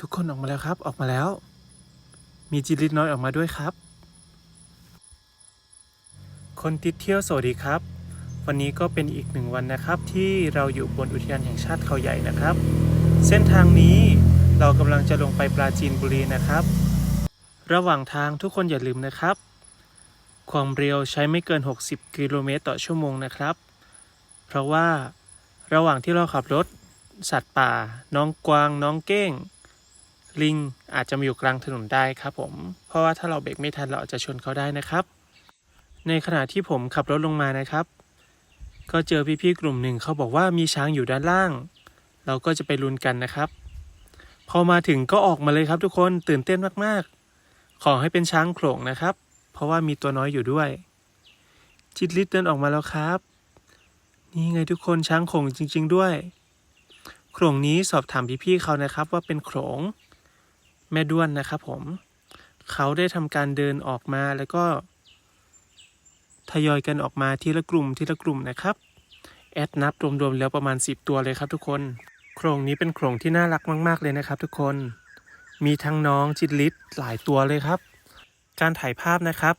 ทุกคนออกมาแล้วครับ ออกมาแล้ว มีจิลิตน้อยออกมาด้วยครับ คนติดเที่ยวสวัสดีครับ วันนี้ก็เป็นอีกหนึ่งวันนะครับ ที่เราอยู่บนอุทยานแห่งชาติเขาใหญ่นะครับ เส้นทางนี้เรากำลังจะลงไปปราจีนบุรีนะครับ ระหว่างทางทุกคนอย่าลืมนะครับ ความเร็วใช้ไม่เกิน 60 กิโลเมตรต่อชั่วโมงนะครับ เพราะว่าระหว่างที่เราขับรถ สัตว์ป่า น้องกวาง น้องเก้ง ลิงอาจจะมาอยู่กลางถนนได้ครับผม เพราะว่าถ้าเราเบรกไม่ทันเราอาจจะชนเขาได้นะครับ ในขณะที่ผมขับรถลงมานะครับ ก็เจอพี่ๆกลุ่มหนึ่งเขาบอกว่ามีช้างอยู่ด้านล่าง เราก็จะไปลุ้นกันนะครับ พอมาถึงก็ออกมาเลยครับทุกคนตื่นเต้นมากๆ ขอให้เป็นช้างโขลงนะครับ เพราะว่ามีตัวน้อยอยู่ด้วย จิตลิศเดินออกมาแล้วครับ นี่ไงทุกคนช้างโขลงจริง ๆ ด้วยโขลงนี้สอบถามพี่ๆเขานะครับว่าเป็นโขลง แม่ด้วนนะครับผม เขาได้ทำการเดินออกมาแล้วก็ ทยอยกันออกมาทีละกลุ่มทีละกลุ่มนะครับ แอดนับรวมๆแล้วประมาณ 10 ตัวเลยครับทุกคน โครงนี้เป็นโครงที่น่ารักมาก ๆเลยนะครับทุกคน มีทั้งน้องจิตรลิศหลายตัวเลยครับ การถ่ายภาพนะครับ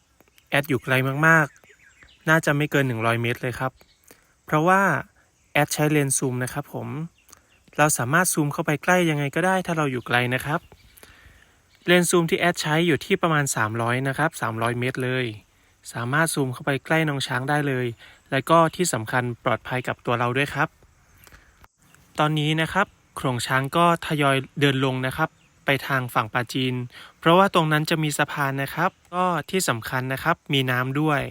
แอดอยู่ไกลมากๆ น่าจะไม่เกิน 100 เมตรเลยครับ เพราะว่าแอดใช้เลนส์ซูมนะครับผมเราสามารถซูมเข้าไปใกล้ยังไงก็ได้ถ้าเราอยู่ไกลนะครับ เลนส์ซูมที่แอดใช้อยู่ที่ประมาณ 300 นะครับ 300 เมตรเลย สามารถซูมเข้าไปใกล้น้องช้างได้เลย และก็ที่สำคัญปลอดภัยกับตัวเราด้วยครับ ตอนนี้นะครับโขลงช้างก็ทยอยเดินลงนะครับ ไปทางฝั่งปาจีน เพราะว่าตรงนั้นจะมีสะพานนะครับ ก็ที่สำคัญนะครับมีน้ำด้วย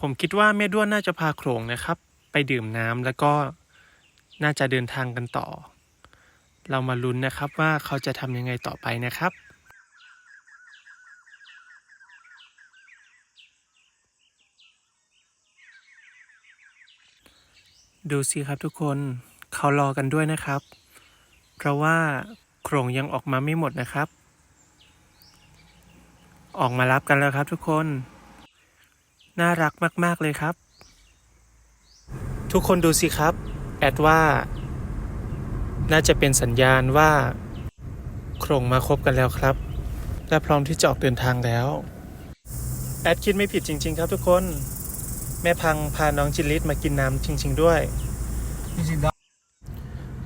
ผมคิดว่าแม่ด้วนน่าจะพาโขลงนะครับ ไปดื่มน้ำแล้วก็น่าจะเดินทางกันต่อ เรามาลุ้นนะครับว่าเขาจะทำยังไงต่อไปนะครับ ดูสิครับทุกคนเขารอกันด้วยนะครับ เพราะว่าโครงยังออกมาไม่หมดนะครับ ออกมารับกันแล้วครับทุกคน น่ารักมาก ๆ เลยครับ ทุกคนดูสิครับ แอดว่า น่าจะเป็นสัญญาณว่า โครงมาครบกันแล้วครับ และพร้อมที่จะออกเดินทางแล้ว แอดคิดไม่ผิดจริง ๆ ครับทุกคน แม่พังพาน้องจินลิศมากินน้ำจริง ๆ ด้วย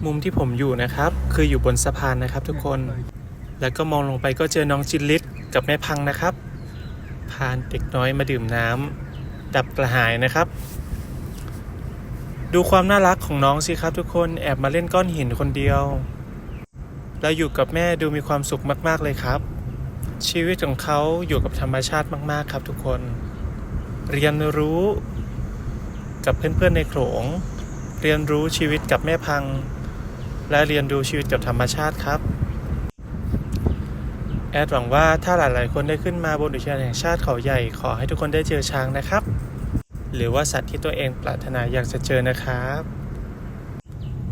มุมที่ผมอยู่นะครับ คืออยู่บนสะพานนะครับทุกคน แล้วก็มองลงไปก็เจอน้องจินลิศกับแม่พังนะครับ พาเด็กน้อยมาดื่มน้ำดับกระหายนะครับ ดูความน่ารักของน้องสิครับทุกคนแอบมาเล่นก้อนหินคนเดียวแล้วอยู่กับแม่ดูมีความสุขมาก ๆ เลยครับ ชีวิตของเขาอยู่กับธรรมชาติมาก ๆ ครับทุกคน เรียนรู้กับเพื่อนๆในโขลง เรียนรู้ชีวิตกับแม่พัง และเรียนรู้ชีวิตกับธรรมชาติครับ แอดหวังว่าถ้าหลายๆ คนได้ขึ้นมาบนอุทยานแห่งชาติเขาใหญ่ ขอให้ทุกคนได้เจอช้างนะครับ หรือว่าสัตว์ที่ตัวเองปรารถนาอยากจะเจอนะครับ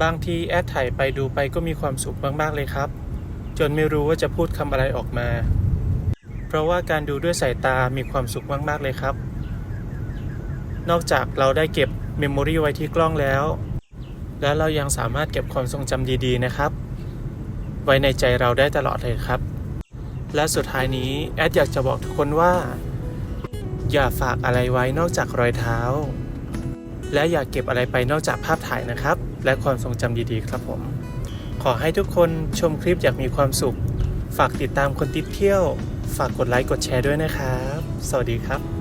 บางทีแอดถ่ายไปดูไปก็มีความสุขมากๆเลยครับ จนไม่รู้ว่าจะพูดคำอะไรออกมา เพราะว่าการดูด้วยสายตามีความสุขมากๆเลยครับ นอกจากเราได้เก็บเมมโมรีไว้ที่กล้องแล้ว แล้วเรายังสามารถเก็บความทรงจำดีๆนะครับ ไว้ในใจเราได้ตลอดเลยครับ และสุดท้ายนี้แอดอยากจะบอกทุกคนว่า อย่าฝากอะไรไว้นอกจากรอยเท้า และอย่าเก็บอะไรไปนอกจากภาพถ่ายนะครับ และความทรงจำดีๆ ครับผม ขอให้ทุกคนชมคลิปอยางมีความสุข ฝากติดตามคนติดเที่ยว ฝากกดไลค์กดแชร์ด้วยนะครับ สวัสดีครับ